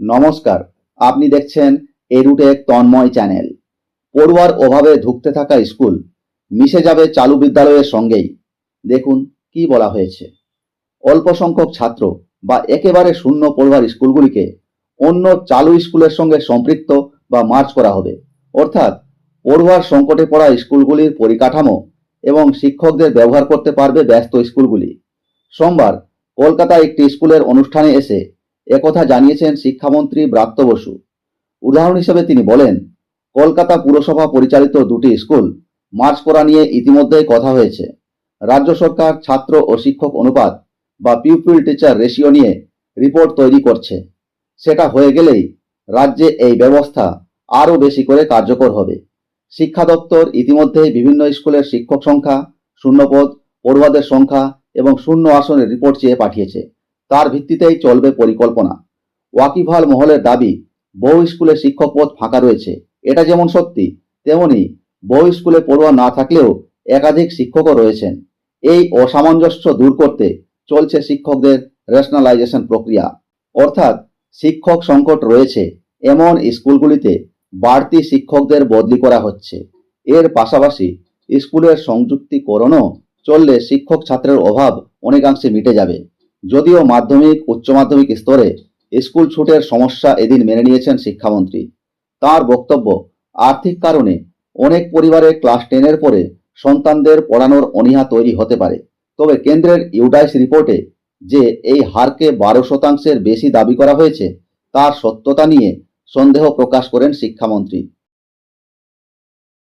নমস্কার, আপনি দেখছেন এরুটেক তন্ময় চ্যানেল। পড়ুয়ার অভাবে ধুঁকতে থাকা স্কুল মিশে যাবে চালু বিদ্যালয়ের সঙ্গেই। দেখুন কি বলা হয়েছে। অল্প সংখ্যক ছাত্র বা একেবারে শূন্য পড়ুয়ার স্কুলগুলিকে অন্য চালু স্কুলের সঙ্গে সম্পৃক্ত বা মার্চ করা হবে। অর্থাৎ পড়ুয়ার সংকটে পড়া স্কুলগুলির পরিকাঠামো এবং শিক্ষকদের ব্যবহার করতে পারবে ব্যস্ত স্কুলগুলি। সোমবার কলকাতায় একটি স্কুলের অনুষ্ঠানে এসে একথা জানিয়েছেন শিক্ষামন্ত্রী ব্রাত্য বসু। উদাহরণ হিসেবে তিনি বলেন, কলকাতা পুরসভা পরিচালিত দুটি স্কুল মার্চ করা নিয়ে ইতিমধ্যেই কথা হয়েছে। রাজ্য সরকার ছাত্র ও শিক্ষক অনুপাত বা পিউপিল টিচার রেশিও নিয়ে রিপোর্ট তৈরি করছে। সেটা হয়ে গেলেই রাজ্যে এই ব্যবস্থা আরও বেশি করে কার্যকর হবে। শিক্ষা দপ্তর ইতিমধ্যেই বিভিন্ন স্কুলের শিক্ষক সংখ্যা, শূন্যপদ, পড়ুয়াদের সংখ্যা এবং শূন্য আসনের রিপোর্ট চেয়ে পাঠিয়েছে। তার ভিত্তিতেই চলবে পরিকল্পনা। ওয়াকিবহাল মহলের দাবি বহু স্কুলে শিক্ষক পদ ফাঁকা রয়েছে। এটা যেমন সত্যি, তেমনি বহু স্কুলে পড়ুয়া না থাকলেও একাধিক শিক্ষকও রয়েছেন। এই অসামঞ্জস্য দূর করতে চলছে শিক্ষকদের রেশনালাইজেশন প্রক্রিয়া। অর্থাৎ শিক্ষক সংকট রয়েছে, এমন স্কুলগুলিতে বাড়তি শিক্ষকদের বদলি করা হচ্ছে। এর পাশাপাশি স্কুলের সংযুক্তিকরণও চললে শিক্ষক ছাত্রের অভাব অনেকাংশে মিটে যাবে। যদিও মাধ্যমিক, উচ্চ মাধ্যমিক স্তরে স্কুল ছুটের সমস্যা এদিন মেনে নিয়েছেন শিক্ষামন্ত্রী। তার বক্তব্য, আর্থিক কারণে অনেক পরিবারে ক্লাস টেনের পরে সন্তানদের পড়ানোর অনীহা তৈরি হতে পারে। তবে কেন্দ্রের ইউডাইস রিপোর্টে যে এই হারকে বারো শতাংশের বেশি দাবি করা হয়েছে, তার সত্যতা নিয়ে সন্দেহ প্রকাশ করেন শিক্ষামন্ত্রী।